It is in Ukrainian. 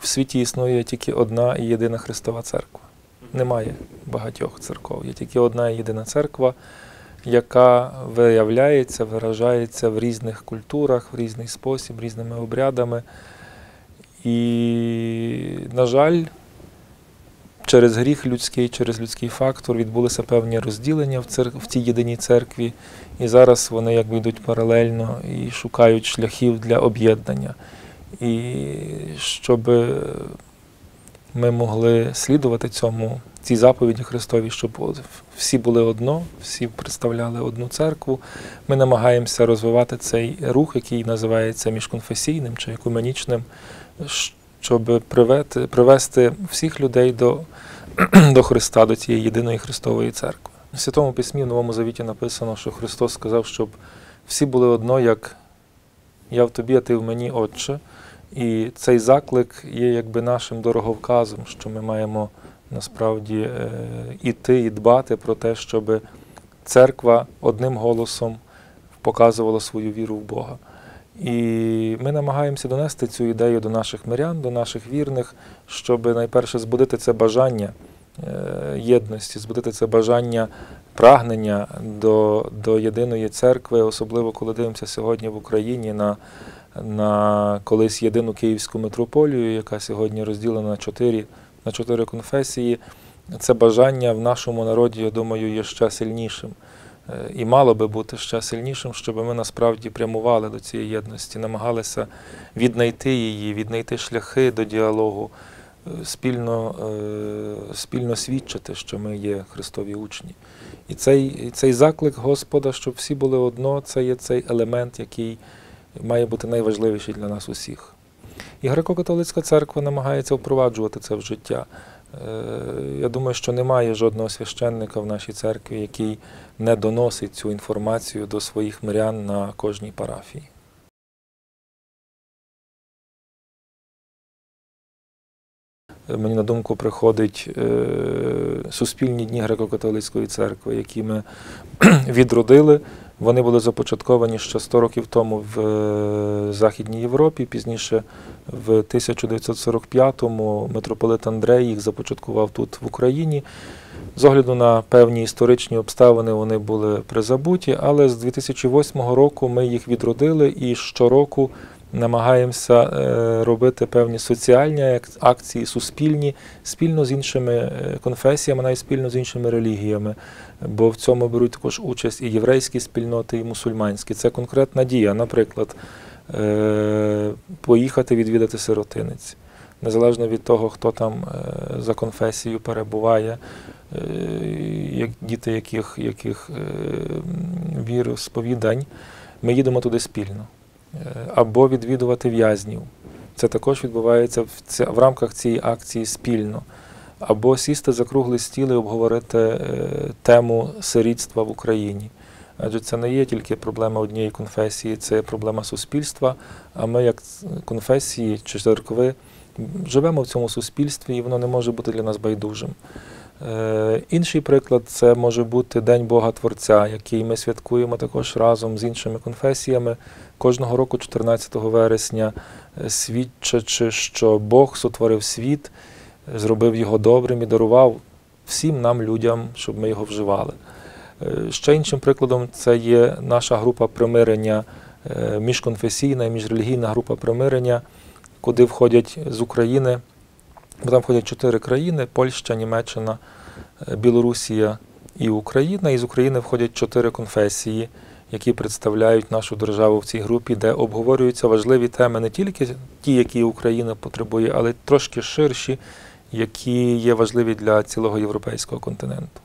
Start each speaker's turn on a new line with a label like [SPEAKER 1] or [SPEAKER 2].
[SPEAKER 1] в світі існує тільки одна і єдина Христова церква. Немає багатьох церков. Є тільки одна і єдина церква, яка виявляється, виражається в різних культурах, в різний спосіб, різними обрядами. І, на жаль, через гріх людський, через людський фактор відбулися певні розділення в, цер... в цій єдиній церкві, і зараз вони якби йдуть паралельно і шукають шляхів для об'єднання. І щоб ми могли слідувати цьому, цій заповіді Христовій, щоб всі були одно, всі представляли одну церкву. Ми намагаємося розвивати цей рух, який називається міжконфесійним чи екуменічним, щоб привести, привести всіх людей до, до Христа, до цієї єдиної Христової церкви. У Святому Письмі в Новому Завіті написано, що Христос сказав, щоб всі були одно, як я в тобі, а ти в мені, Отче. І цей заклик є якби нашим дороговказом, що ми маємо насправді е, іти і дбати про те, щоб церква одним голосом показувала свою віру в Бога. І ми намагаємося донести цю ідею до наших мирян, до наших вірних, щоб найперше збудити це бажання е, єдності, збудити це бажання прагнення до, до єдиної церкви, особливо коли дивимося сьогодні в Україні на на колись єдину київську митрополію, яка сьогодні розділена на чотири, на чотири конфесії. Це бажання в нашому народі, я думаю, є ще сильнішим. Е, і мало би бути ще сильнішим, щоб ми насправді прямували до цієї єдності, намагалися віднайти її, віднайти шляхи до діалогу, спільно е, спільно свідчити, що ми є Христові учні. І цей, цей заклик Господа, щоб всі були одно, це є цей елемент, який має бути найважливіший для нас усіх. І греко-католицька церква намагається впроваджувати це в життя. Е, я думаю, що немає жодного священника в нашій церкві, який не доносить цю інформацію до своїх мирян на кожній парафії. Мені на думку приходить е, суспільні дні греко-католицької церкви, які ми відродили. Вони були започатковані ще 100 років тому в е, Західній Європі. Пізніше, в 1945-му, митрополит Андрей їх започаткував тут в Україні. З огляду на певні історичні обставини вони були призабуті, але з 2008 року ми їх відродили і щороку намагаємося е, робити певні соціальні акції, суспільні, спільно з іншими е, конфесіями, навіть спільно з іншими релігіями, бо в цьому беруть також участь і єврейські спільноти, і мусульманські. Це конкретна дія, наприклад, е, поїхати відвідати сиротинець. Незалежно від того, хто там за конфесією перебуває, як діти яких яких вір сповідань, ми їдемо туди спільно. Або відвідувати в'язнів. Це також відбувається в, рамках цієї акції спільно. Або сісти за круглий стіл і обговорити е, тему сирітства в Україні. Адже це не є тільки проблема однієї конфесії, це проблема суспільства. А ми, як конфесії чи церкви, живемо в цьому суспільстві, і воно не може бути для нас байдужим. Е, інший приклад це може бути День Бога Творця, який ми святкуємо також разом з іншими конфесіями кожного року, 14 вересня, е, свідчачи, що Бог сотворив світ, зробив його добрим і дарував всім нам, людям, щоб ми його вживали. Е, ще іншим прикладом це є наша група примирення, міжконфесійна і міжрелігійна група примирення, куди входять з України. Бо там входять чотири країни: Польща, Німеччина, е, Білорусія і Україна. І з України входять чотири конфесії, які представляють нашу державу в цій групі, де обговорюються важливі теми не тільки ті, які Україна потребує, але й трошки ширші, які є важливі для цілого європейського континенту.